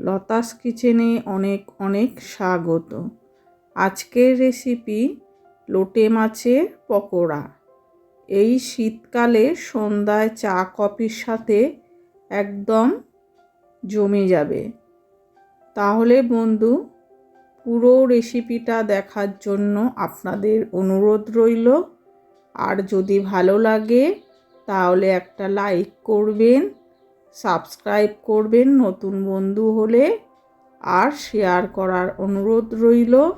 লতাস কিচেনে অনেক অনেক স্বাগত। আজকের রেসিপি লোটে মাছের পকোড়া। এই শীতকালে সন্ধ্যায় চা কফির সাথে একদম জমে যাবে। তাহলে বন্ধু, পুরো রেসিপিটা দেখার জন্য আপনাদের অনুরোধ রইল। আর যদি ভালো লাগে, তাহলে একটা লাইক করবেন। সাবস্ক্রাইব করবেন নতুন বন্ধু হলে আর শেয়ার করার অনুরোধ রইল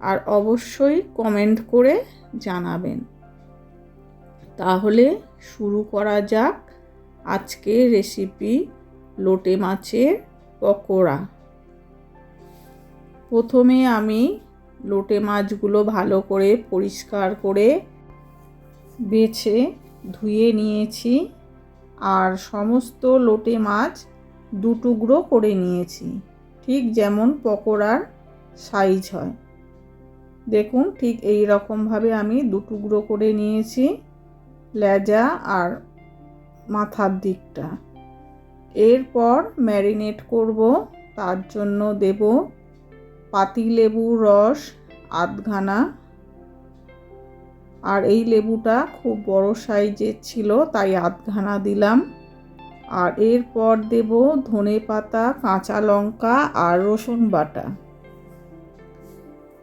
আর অবশ্যই কমেন্ট করে জানাবেন। তাহলে শুরু করা যাক আজকে রেসিপি লোটে মাছের পকোড়া। প্রথমে আমি লোটে মাছগুলো ভালো করে পরিষ্কার করে বেছে ধুয়ে নিয়েছি। আর সমস্ত লোটে মাছ দু টুকরো করে নিয়েছি। ঠিক যেমন পকোড়ার সাইজ হয়। দেখুন, ঠিক এই রকমভাবে আমি দু টুকরো করে নিয়েছি লেজা আর মাথার দিকটা। এরপর ম্যারিনেট করব, তার জন্য দেব পাতিলেবুর রস আধখানা আর এই লেবুটা খুব বড় সাইজের ছিল, তাই আধখানা দিলাম। আর এরপর দেব ধনে পাতা, কাঁচা লঙ্কা আর রসুন বাটা।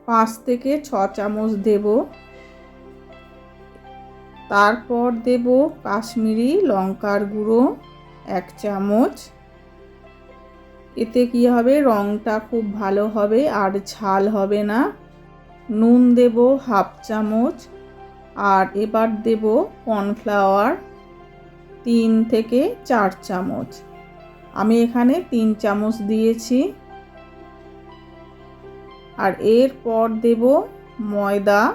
পাঁচ থেকে ছ চামচ দেব। তারপর দেব কাশ্মীরি লঙ্কার গুঁড়ো, এক চামচ। এতে কি হবে? রঙটা খুব ভালো হবে আর ঝাল হবে না। নুন দেব হাফ চামচ। আর এবার দেব কর্নফ্লাওয়ার তিন থেকে চার চামচ। আমি এখানে তিন চামচ দিয়েছি। আর এরপর দেব ময়দা।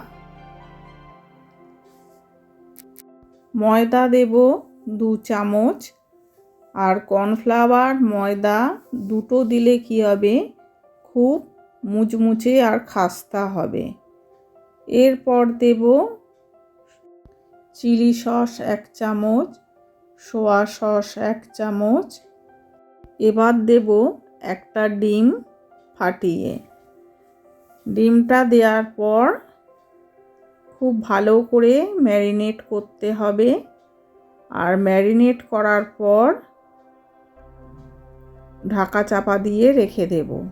ময়দা দেব দু চামচ। আর কর্নফ্লাওয়ার ময়দা দুটো দিলে কি হবে? খুব মুচমুচে আর খাস্তা হবে। এরপর দেব চিলি সস এক চামচ, সোয়া সস এক চামচ। এবার দেব একটা ডিম ফাটিয়ে। ডিমটা দেওয়ার পর খুব ভালো করে ম্যারিনেট করতে হবে। আর ম্যারিনেট করার পর ঢাকা চাপা দিয়ে রেখে দেব।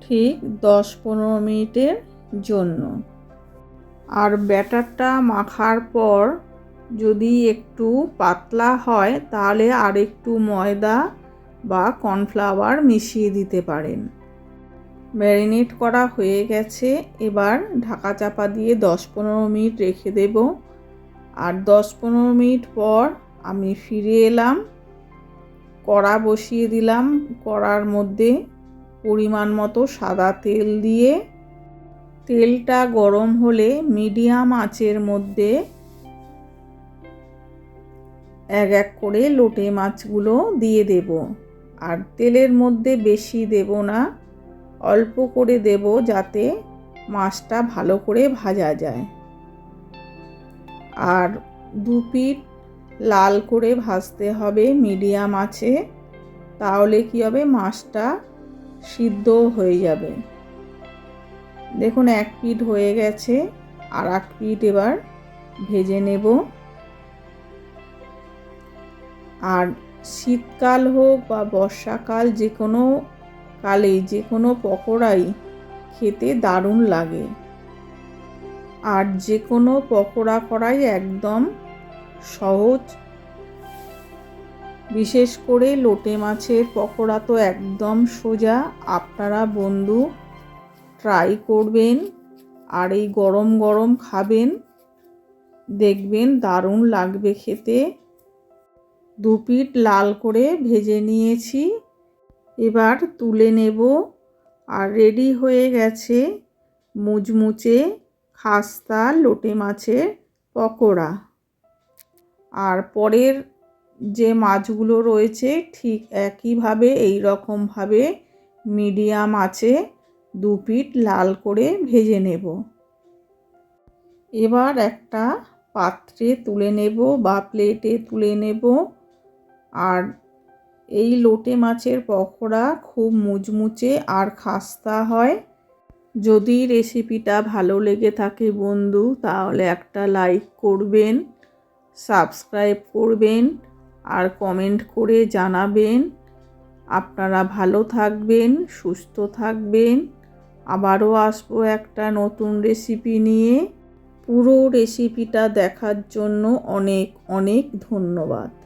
ঠিক দশ পনেরো মিনিটের জন্য। আর ব্যাটারটা মাখার পর যদি একটু পাতলা হয়, তাহলে আর একটু ময়দা বা কর্নফ্লাওয়ার মিশিয়ে দিতে পারেন। ম্যারিনেট করা হয়ে গেছে। এবার ঢাকা চাপা দিয়ে দশ পনেরো মিনিট রেখে দেব। আর দশ পনেরো মিনিট পর আমি ফিরে এলাম। কড়া বসিয়ে দিলাম। কড়ার মধ্যে পরিমাণ মতো সাদা তেল দিয়ে তেলটা গরম হলে মিডিয়াম আঁচের মধ্যে এক এক করে লোটে মাছগুলো দিয়ে দেব। আর তেলের মধ্যে বেশি দেব না, অল্প করে দেব যাতে মাছটা ভালো করে ভাজা যায়। আর দু পিঠ লাল করে ভাজতে হবে মিডিয়াম আছে তাহলে কি হবে মাছটা সিদ্ধ হয়ে যাবে। দেখুন, এক পিঠ হয়ে গেছে, আর এক পিঠ এবার ভেজে নেব। আর শীতকাল হোক বা বর্ষাকাল, যে কোনো কালেই যে কোনো পকোড়াই খেতে দারুণ লাগে। আর যে কোনো পকোড়া করাই একদম সহজ। বিশেষ করে লোটে মাছের পকোড়া তো একদম সোজা। আপনারা বন্ধু ট্রাই করবেন আর এই গরম গরম খাবেন। দেখবেন দারুণ লাগবে খেতে। দু পিঠ লাল করে ভেজে নিয়েছি। এবার তুলে নেব। আর রেডি হয়ে গেছে মুচমুচে খাস্তা লোটে মাছের পকোড়া। আর পরের যে মাছগুলো রয়েছে ঠিক একইভাবে এই রকমভাবে মিডিয়াম আছে। দু পিঠ লাল করে ভেজে নেব। এবার একটা পাত্রে তুলে নেব বা প্লেটে তুলে নেব। আর এই লোটে মাছের পকোড়া খুব মুচমুচে আর খাস্তা হয়। যদি রেসিপিটা ভালো লেগে থাকে বন্ধু, তাহলে একটা লাইক করবেন, সাবস্ক্রাইব করবেন আর কমেন্ট করে জানাবেন। আপনারা ভালো থাকবেন, সুস্থ থাকবেন। আবারও আসব একটা নতুন রেসিপি নিয়ে। পুরো রেসিপিটা দেখার জন্য অনেক অনেক ধন্যবাদ।